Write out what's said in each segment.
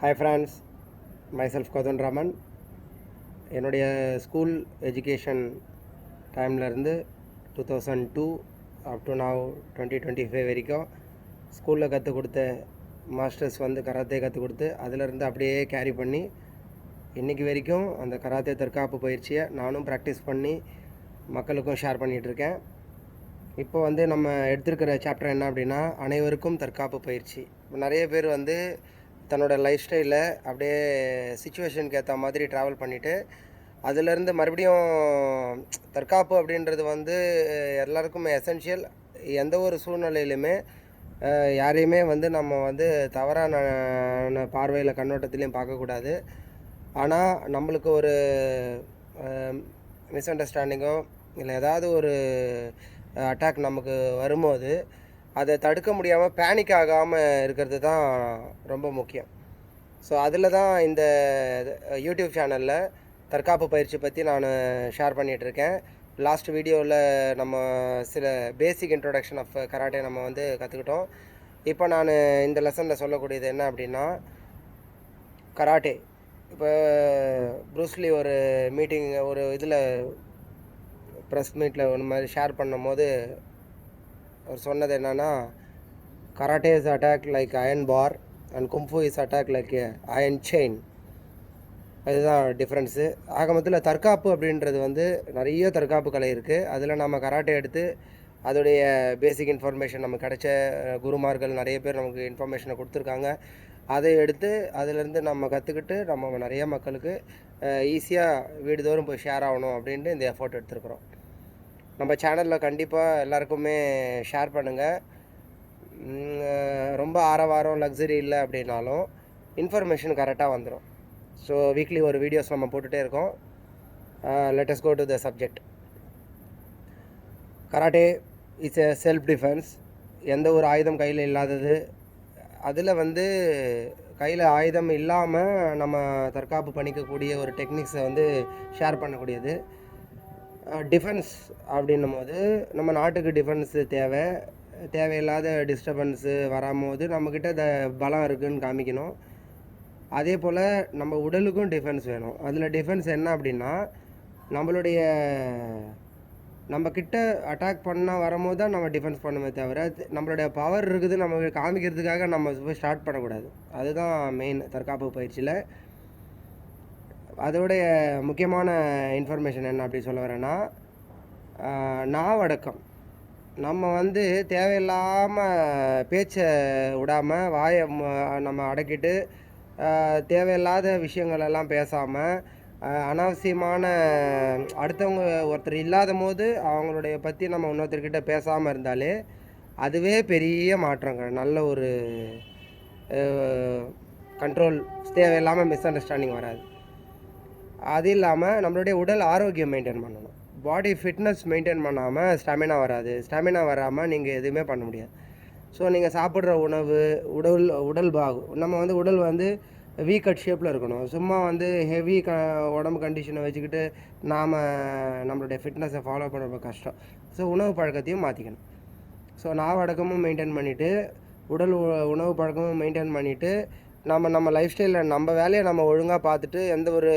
Hi friends myself Kothan Raman என்னுடைய school education டைம்லேருந்து two thousand two up to now twenty twenty five வரைக்கும் ஸ்கூலில் கற்றுக் கொடுத்த masters வந்து கராத்தே கற்றுக் கொடுத்து அதிலிருந்து அப்படியே கேரி பண்ணி இன்றைக்கி வரைக்கும் அந்த கராத்தே தற்காப்பு பயிற்சியை நானும் ப்ராக்டிஸ் பண்ணி மக்களுக்கும் ஷேர் பண்ணிகிட்ருக்கேன் இப்போ வந்து நம்ம எடுத்திருக்கிற சாப்டர் என்ன அப்படின்னா அனைவருக்கும் தற்காப்பு பயிற்சி. இப்போ நிறைய பேர் வந்து தன்னோட லைஃப் ஸ்டைலில் அப்படியே சுச்சுவேஷனுக்கு ஏற்ற மாதிரி ட்ராவல் பண்ணிவிட்டு அதுலேருந்து மறுபடியும் தற்காப்பு அப்படின்றது வந்து எல்லாருக்குமே எசென்ஷியல் எந்த ஒரு சூழ்நிலையிலுமே யாரையுமே வந்து நம்ம வந்து தவறான பார்வையில் கண்ணோட்டத்திலையும் பார்க்கக்கூடாது. ஆனால் நம்மளுக்கு ஒரு மிஸ் அண்டர்ஸ்டாண்டிங்கோ இல்லை ஏதாவது ஒரு அட்டாக் நமக்கு வரும்போது அதை தடுக்க முடியாமல் பேனிக் ஆகாமல் இருக்கிறது தான் ரொம்ப முக்கியம். ஸோ அதில் தான் இந்த யூடியூப் சேனலில் தற்காப்பு பயிற்சி பற்றி நான் ஷேர் பண்ணிகிட்ருக்கேன் லாஸ்ட் வீடியோவில் நம்ம சில பேசிக் இன்ட்ரொடக்ஷன் ஆஃப் கராட்டே நம்ம வந்து கற்றுக்கிட்டோம் இப்போ நான் இந்த லெசனில் சொல்லக்கூடியது என்ன அப்படின்னா கராட்டே இப்போ ப்ரூஸ்லி ஒரு மீட்டிங் ஒரு இதில் ப்ரெஸ் மீட்டில் ஒன்று மாதிரி ஷேர் பண்ணும்போது அவர் சொன்னது என்னென்னா karate is attack like iron bar and kung fu is attack like iron chain அதுதான் டிஃப்ரென்ஸு ஆக மொத்தத்தில் தற்காப்பு அப்படின்றது வந்து நிறைய தற்காப்பு கலை இருக்குது அதில் நம்ம கராட்டே எடுத்து அதோடைய பேசிக் இன்ஃபர்மேஷன் நமக்கு கிடைச்ச குருமார்கள் நிறைய பேர் நமக்கு இன்ஃபர்மேஷனை கொடுத்துருக்காங்க. அதை எடுத்து அதிலேருந்து நம்ம கற்றுக்கிட்டு நம்ம நிறைய மக்களுக்கு ஈஸியாக வீடுதோறும் போய் ஷேர் ஆகணும் அப்படின்ட்டு இந்த எஃபோர்ட் எடுத்துருக்குறோம். நம்ம சேனலில் கண்டிப்பாக எல்லாருக்குமே ஷேர் பண்ணுங்கள் ரொம்ப ஆரவாரம் லக்ஸரி இல்லை அப்படின்னாலும் இன்ஃபர்மேஷன் கரெக்டாக வந்துடும் ஸோ வீக்லி ஒரு வீடியோஸ் நம்ம போட்டுகிட்டே இருக்கோம். Let's go to the subject karate it's a self defence எந்த ஒரு ஆயுதம் கையில் இல்லாதது. அதில் வந்து கையில் ஆயுதம் இல்லாமல் நம்ம தற்காப்பு பண்ணிக்கக்கூடிய ஒரு டெக்னிக்ஸை வந்து ஷேர் பண்ணக்கூடியது. டிஃபென்ஸ் அப்படின்னும் போது நம்ம நாட்டுக்கு டிஃபென்ஸு தேவை. தேவையில்லாத டிஸ்டர்பன்ஸு வராமோது நம்மக்கிட்ட த பலம் இருக்குதுன்னு காமிக்கணும். அதே போல் நம்ம உடலுக்கும் டிஃபென்ஸ் வேணும். அதில் டிஃபென்ஸ் என்ன அப்படின்னா நம்மளுடைய நம்ம அட்டாக் பண்ணால் வரும்போது தான் நம்ம டிஃபென்ஸ் பண்ணுமே தவிர நம்மளுடைய பவர் இருக்குது நம்ம காமிக்கிறதுக்காக நம்ம போய் ஸ்டார்ட் பண்ணக்கூடாது. அதுதான் மெயின் தற்காப்பு பயிற்சியில் அதோடைய முக்கியமான இன்ஃபர்மேஷன் என்ன அப்படி சொல்ல வரேன்னா நாவடக்கம். நம்ம வந்து தேவையில்லாமல் பேச்சை விடாமல் வாயை நம்ம அடக்கிட்டு தேவையில்லாத விஷயங்களெல்லாம் பேசாமல் அனாவசியமான அடுத்தவங்க ஒருத்தர் இல்லாத போது அவங்களுடைய பற்றி நம்ம இன்னொருத்தர்கிட்ட பேசாமல் இருந்தாலே அதுவே பெரிய மாற்றங்கள். நல்ல ஒரு கண்ட்ரோல் தேவையில்லாமல் மிஸ் அண்டர்ஸ்டாண்டிங் வராது. அது இல்லாமல் நம்மளுடைய உடல் ஆரோக்கியம் மெயின்டைன் பண்ணணும். பாடி ஃபிட்னஸ் மெயின்டைன் பண்ணாமல் ஸ்டாமினா வராது. ஸ்டாமினா வராமல் நீங்கள் எதுவுமே பண்ண முடியாது. ஸோ நீங்கள் சாப்பிட்ற உணவு உடல் உடல் பாகு நம்ம வந்து உடல் வந்து வீ கட் ஷேப்பில் இருக்கணும். சும்மா வந்து ஹெவி க உடம்பு கண்டிஷனை வச்சுக்கிட்டு நாம் நம்மளுடைய ஃபிட்னஸை ஃபாலோ பண்ண கஷ்டம். ஸோ உணவு பழக்கத்தையும் மாற்றிக்கணும் ஸோ நாவடக்கமும் மெயின்டைன் பண்ணிவிட்டு உடல் உ- உணவு பழக்கமும் மெயின்டைன் பண்ணிவிட்டு நம்ம நம்ம லைஃப் ஸ்டைலில் நம்ம வேலையை நம்ம ஒழுங்காக பார்த்துட்டு எந்த ஒரு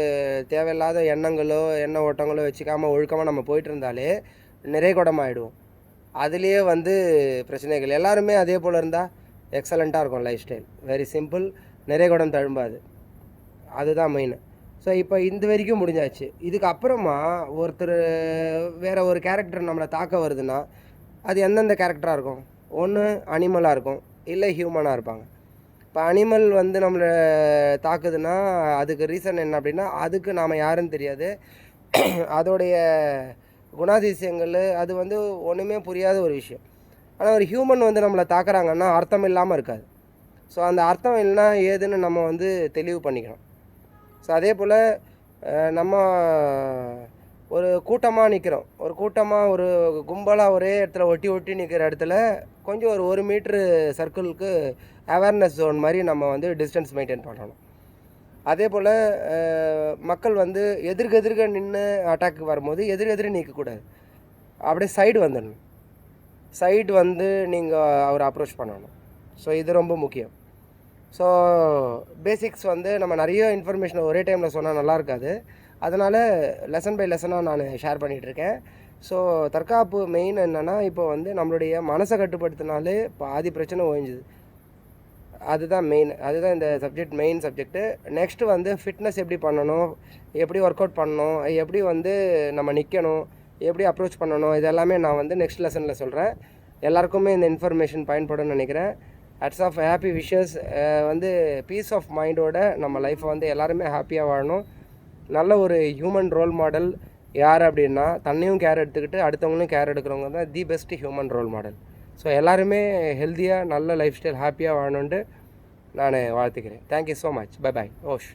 தேவையில்லாத எண்ணங்களோ எண்ண ஓட்டங்களோ வச்சுக்காமல் ஒழுக்கமாக நம்ம போயிட்டு இருந்தாலே நிறைய குடமாயிடுவோம் அதுலேயே வந்து பிரச்சனைகள். எல்லாருமே அதே போல் இருந்தால் எக்ஸலண்ட்டாக இருக்கும் லைஃப் ஸ்டைல் வெரி சிம்பிள் நிறைய குடம் தழும்பாது. அதுதான் மெயின் ஸோ இப்போ இந்த வரைக்கும் முடிஞ்சாச்சு. இதுக்கு அப்புறமா ஒருத்தர் வேறு ஒரு கேரக்டர் நம்மளை தாக்க வருதுன்னா அது எந்தெந்த கேரக்டராக இருக்கும்? ஒன்று அனிமலாக இருக்கும் இல்லை ஹியூமனாக இருப்பாங்க. இப்போ அனிமல் வந்து நம்மளை தாக்குதுன்னா அதுக்கு ரீசன் என்ன அப்படின்னா அதுக்கு நாம் யாருன்னு தெரியாது. அதோடைய குணாதிசயங்கள் அது வந்து ஒன்றுமே புரியாத ஒரு விஷயம். ஆனால் ஒரு ஹியூமன் வந்து நம்மளை தாக்குறாங்கன்னா அர்த்தம் இல்லாமல் இருக்காது. ஸோ அந்த அர்த்தம் இல்லைன்னா ஏதுன்னு நம்ம வந்து தெளிவு பண்ணிக்கணும். ஸோ அதே போல் நம்ம ஒரு கூட்டமாக நிற்கிறோம் ஒரு கூட்டமாக ஒரு கும்பலாக ஒரே இடத்துல ஒட்டி ஒட்டி நிற்கிற இடத்துல கொஞ்சம் ஒரு ஒரு மீட்ரு சர்க்கிளுக்கு அவேர்னஸ் ஜோன் மாதிரி நம்ம வந்து டிஸ்டன்ஸ் மெயின்டைன் பண்ணணும். அதே போல் மக்கள் வந்து எதிர்க்க எதிர்க்க நின்று அட்டாக் வரும்போது எதிர் எதிர் நிற்கக்கூடாது அப்படியே சைடு வந்துடணும். சைடு வந்து நீங்கள் அவரை அப்ரோச் பண்ணணும். ஸோ இது ரொம்ப முக்கியம். ஸோ பேசிக்ஸ் வந்து நம்ம நிறைய இன்ஃபர்மேஷன் ஒரே டைமில் சொன்னால் நல்லா இருக்காது. அதனால் லெசன் பை லெசனாக நான் ஷேர் பண்ணிகிட்ருக்கேன் ஸோ தற்காப்பு மெயின் என்னென்னா இப்போ வந்து நம்மளுடைய மனசை கட்டுப்படுத்தினாலே பாதி பிரச்சனை ஓய்ஞ்சுது. அதுதான் மெயின் அதுதான் இந்த சப்ஜெக்ட் மெயின் சப்ஜெக்ட்டு நெக்ஸ்ட்டு வந்து ஃபிட்னஸ் எப்படி பண்ணணும் எப்படி ஒர்க் அவுட் பண்ணணும் எப்படி வந்து நம்ம நிற்கணும் எப்படி அப்ரோச் பண்ணணும் இதெல்லாமே நான் வந்து நெக்ஸ்ட் லெசனில் சொல்கிறேன் எல்லாருக்குமே இந்த இன்ஃபர்மேஷன் பயன்படும்னு நினைக்கிறேன். அட்ஸ் ஆஃப் ஹாப்பி விஷஸ் வந்து பீஸ் ஆஃப் மைண்டோட நம்ம லைஃப்பை வந்து எல்லாருமே ஹாப்பியாக வாழணும். நல்ல ஒரு ஹியூமன் ரோல் மாடல் யார் அப்படின்னா தன்னையும் கேர் எடுத்துக்கிட்டு அடுத்தவங்களையும் கேர் எடுக்கிறவங்க தான் the best human role model so எல்லாருமே ஹெல்த்தியாக நல்ல லைஃப் ஸ்டைல் ஹாப்பியாக வாழணுன்ட்டு நான் வாழ்த்துக்கிறேன். Thank you so much bye bye Osh.